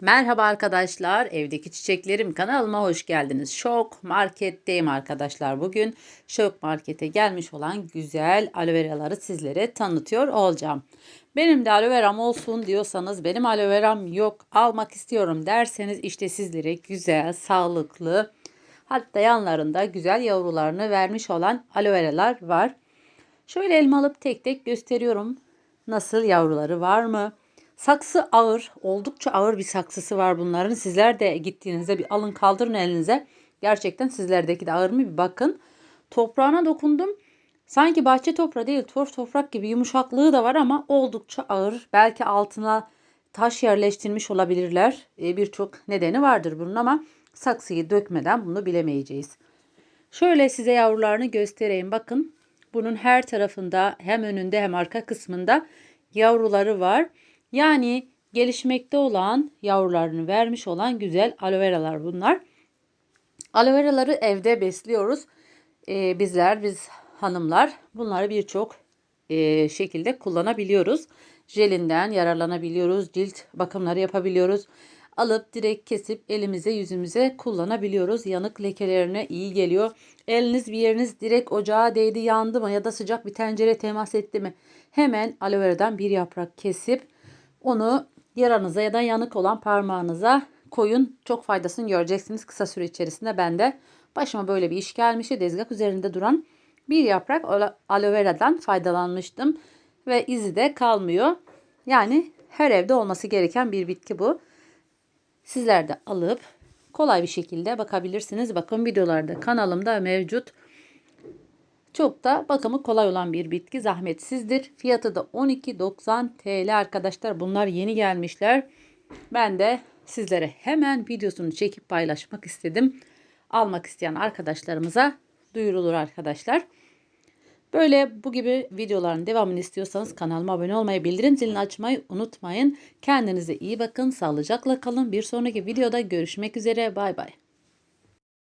Merhaba arkadaşlar, evdeki çiçeklerim kanalıma hoş geldiniz. Şok marketteyim arkadaşlar. Bugün Şok markete gelmiş olan güzel aloe veraları sizlere tanıtıyor olacağım. Benim de aloe veram olsun diyorsanız, benim aloe veram yok almak istiyorum derseniz işte sizlere güzel, sağlıklı hatta yanlarında güzel yavrularını vermiş olan aloe veralar var. Şöyle elma alıp tek tek gösteriyorum. Nasıl yavruları var mı? Saksı ağır, oldukça ağır bir saksısı var bunların. Sizler de gittiğinizde bir alın kaldırın elinize. Gerçekten sizlerdeki de ağır mı bir bakın. Toprağına dokundum. Sanki bahçe toprağı değil, torf toprak gibi yumuşaklığı da var ama oldukça ağır. Belki altına taş yerleştirmiş olabilirler. E, Birçok nedeni vardır bunun ama saksıyı dökmeden bunu bilemeyeceğiz. Şöyle size yavrularını göstereyim. Bakın bunun her tarafında hem önünde hem arka kısmında yavruları var. Yani gelişmekte olan yavrularını vermiş olan güzel aloe veralar bunlar. Aloe veraları evde besliyoruz. Ee, bizler, biz hanımlar bunları birçok e, şekilde kullanabiliyoruz. Jelinden yararlanabiliyoruz. Cilt bakımları yapabiliyoruz. Alıp direkt kesip elimize yüzümüze kullanabiliyoruz. Yanık lekelerine iyi geliyor. Eliniz bir yeriniz direkt ocağa değdi yandı mı ya da sıcak bir tencere temas etti mi hemen aloe veradan bir yaprak kesip onu yaranıza ya da yanık olan parmağınıza koyun. Çok faydasını göreceksiniz kısa süre içerisinde. Ben de başıma böyle bir iş gelmişti. Dezgah üzerinde duran bir yaprak aloe veradan faydalanmıştım. Ve izi de kalmıyor. Yani her evde olması gereken bir bitki bu. Sizler de alıp kolay bir şekilde bakabilirsiniz. Bakın videolarda kanalımda mevcut. Çok da bakımı kolay olan bir bitki zahmetsizdir. Fiyatı da 12.90 TL arkadaşlar. Bunlar yeni gelmişler. Ben de sizlere hemen videosunu çekip paylaşmak istedim. Almak isteyen arkadaşlarımıza duyurulur arkadaşlar. Böyle bu gibi videoların devamını istiyorsanız kanalıma abone olmayı, bildirim zilini açmayı unutmayın. Kendinize iyi bakın, sağlıcakla kalın. Bir sonraki videoda görüşmek üzere. Bay bay.